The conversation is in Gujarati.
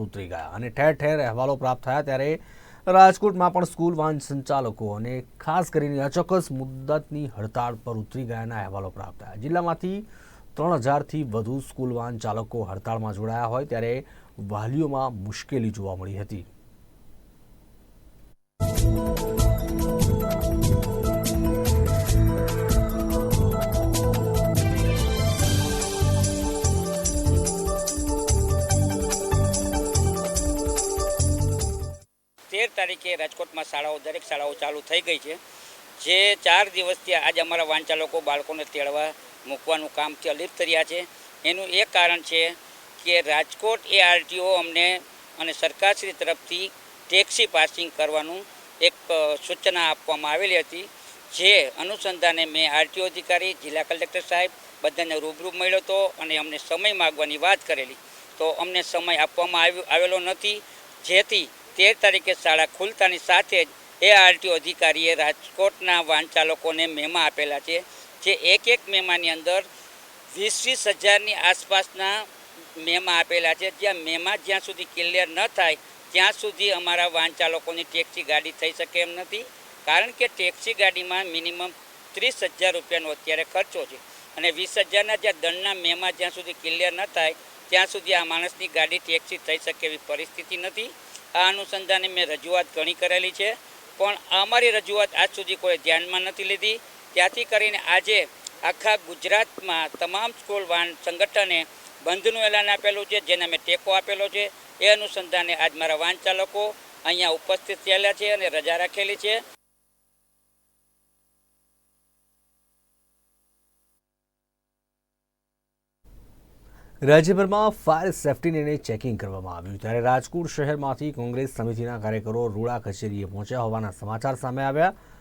ઉતરી ગયા અને ઠેર ઠેર અહેવાલો પ્રાપ્ત થયા ત્યારે રાજકોટમાં પણ સ્કૂલ વાહન સંચાલકો અને ખાસ કરીને અચોક્કસ મુદ્દતની હડતાળ પર ઉતરી ગયાના અહેવાલો પ્રાપ્ત થયા. જિલ્લામાંથી ત્રણ હજારથી વધુ સ્કૂલ વાહન ચાલકો હડતાળમાં જોડાયા હોય ત્યારે વાલીઓમાં મુશ્કેલી જોવા મળી હતી. તેર તારીખે રાજકોટમાં શાળાઓ, દરેક શાળાઓ ચાલુ થઈ ગઈ છે. જે ચાર દિવસથી આજે અમારા વાંચાલકો બાળકોને તેડવા મૂકવાનું કામથી અલિપ્ત રહ્યા છે. એનું એક કારણ છે કે રાજકોટ એ આરટીઓ અમને અને સરકારશ્રી તરફથી ટેક્સી પાસિંગ કરવાનું એક સૂચના આપવામાં આવેલી હતી. જે અનુસંધાને મેં આરટીઓ અધિકારી, જિલ્લા કલેક્ટર સાહેબ બધાને રૂબરૂ મળ્યો હતો અને અમને સમય માગવાની વાત કરેલી. તો અમને સમય આપવામાં આવેલો નથી. જેથી તેર તારીખે શાળા ખુલતાની સાથે જ એ આરટીઓ અધિકારીએ રાજકોટના વાહન ચાલકોને મેમા આપેલા છે, જે એક એક મેમાની અંદર વીસ વીસ હજારની આસપાસના મેમા આપેલા છે. જ્યાં મેમા જ્યાં સુધી ક્લિયર ન થાય, ત્યાં સુધી અમારા વાહન ચાલકોની ટેક્સી ગાડી થઈ શકે એમ નથી, કારણ કે ટેક્સી ગાડીમાં મિનિમમ ત્રીસ હજાર રૂપિયાનો અત્યારે ખર્ચો છે. અને વીસ હજારના જ્યાં દંડના મેમા જ્યાં સુધી ક્લિયર ન થાય ત્યાં સુધી આ માણસની ગાડી ટેક્સી થઈ શકે એવી પરિસ્થિતિ નથી. આ અનુસંધાને મેં રજૂઆત ઘણી કરેલી છે, પણ અમારી રજૂઆત આજ સુધી કોઈ ધ્યાનમાં નથી લીધી. ત્યાંથી કરીને આજે આખા ગુજરાતમાં તમામ સ્કૂલ વાહન સંગઠને બંધનું એલાન આપેલું છે, જેને મેં ટેકો આપેલો છે. એ અનુસંધાને આજ મારા વાહન ચાલકો અહીંયા ઉપસ્થિત થયેલા છે અને રજા રાખેલી છે. રાજ્યભરમાં ફાયર સેફ્ટીને ચેકિંગ કરવામાં આવ્યું. ત્યારે રાજકોટ શહેરમાંથી કોંગ્રેસ સમિતિના કાર્યકરો રૂડા કચેરીએ પહોંચ્યા હોવાના સમાચાર સામે આવ્યા.